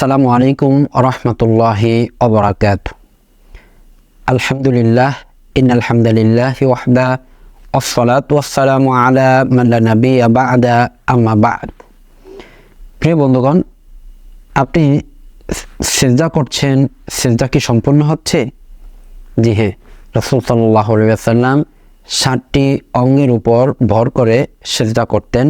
আসসালামু আলাইকুম রহমতুল্লাহি অবরাকাত আলহামদুলিল্লাহ ইন আলহামদুলিল্লাহ ওয়াহদা ওসলাত ওয়াসালামু আলা মাল্লা নবী বাদা, আম্মা বাদ। প্রিয় বন্ধুগণ, আপনি সেজদা করছেন, সেজদা কি সম্পূর্ণ হচ্ছে? জি হ্যাঁ রসুল সাল্লাহ সাল্লাম ষাটটি অঙ্গের উপর ভর করে সেজদা করতেন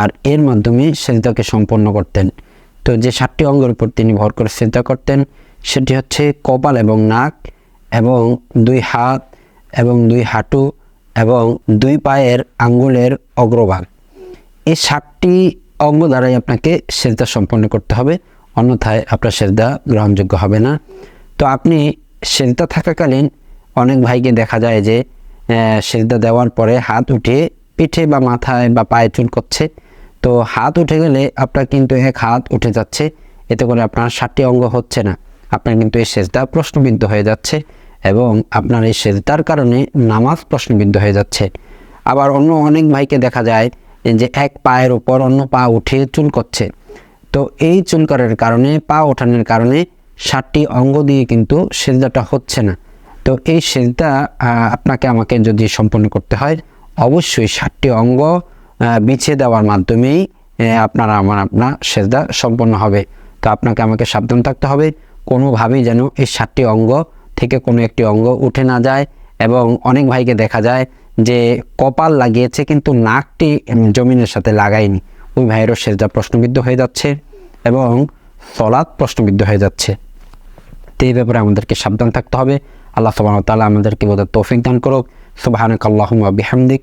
আর এর মাধ্যমে সেজদাকে সম্পন্ন করতেন। তো যে সাতটি অঙ্গের উপর তিনি ভর করে সেজদা করতেন, সেটি হচ্ছে কপাল এবং নাক এবং দুই হাত এবং দুই হাঁটু এবং দুই পায়ের আঙ্গুলের অগ্রভাগ। এই সাতটি অঙ্গ দ্বারাই আপনাকে সেজদা সম্পন্ন করতে হবে, অন্যথায় আপনার সেজদা গ্রহণযোগ্য হবে না। তো আপনি সেজদা থাকাকালীন অনেক ভাইকে দেখা যায় যে সেজদা দেওয়ার পরে হাত উঠে পিঠে বা মাথায় বা পায়ে চুল করছে। তো হাত উঠে গেলে আপনার কিন্তু এক হাত উঠে যাচ্ছে, এতে করে আপনার ষাটটি অঙ্গ হচ্ছে না। আপনার কিন্তু এই সেজদা প্রশ্নবিদ্ধ হয়ে যাচ্ছে এবং আপনার এই সেজদার কারণে নামাজ প্রশ্নবিদ্ধ হয়ে যাচ্ছে। আবার অন্য অনেক ভাইকে দেখা যায় যে এক পায়ের উপর অন্য পা উঠে চুল করছে। তো এই চুলকারের কারণে, পা ওঠানোর কারণে ষাটটি অঙ্গ দিয়ে কিন্তু সেজদাটা হচ্ছে না। তো এই সেজদা আপনাকে আমাকে যদি সম্পন্ন করতে হয়, অবশ্যই ষাটটি অঙ্গ বিছিয়ে দেওয়ার মাধ্যমেই আপনার আমার আপনার সেজদা সম্পন্ন হবে। তো আপনাকে আমাকে সাবধান থাকতে হবে। কোনোভাবেই যেন এই সাতটি অঙ্গ থেকে কোনো একটি অঙ্গ উঠে না যায় এবং অনেক ভাইকে দেখা যায় যে কপাল লাগিয়েছে কিন্তু নাকটি জমিনের সাথে লাগায়নি। ওই ভাইয়েরও সেজদা প্রশ্নবিদ্ধ হয়ে যাচ্ছে এবং সলাৎ প্রশ্নবিদ্ধ হয়ে যাচ্ছে। তো এই ব্যাপারে আমাদেরকে সাবধান থাকতে হবে। আল্লাহ সুবাহ তালা আমাদেরকে বোধ তৌফিক দান করুক। সুবাহানক আল্লাহুম বিহামদিক।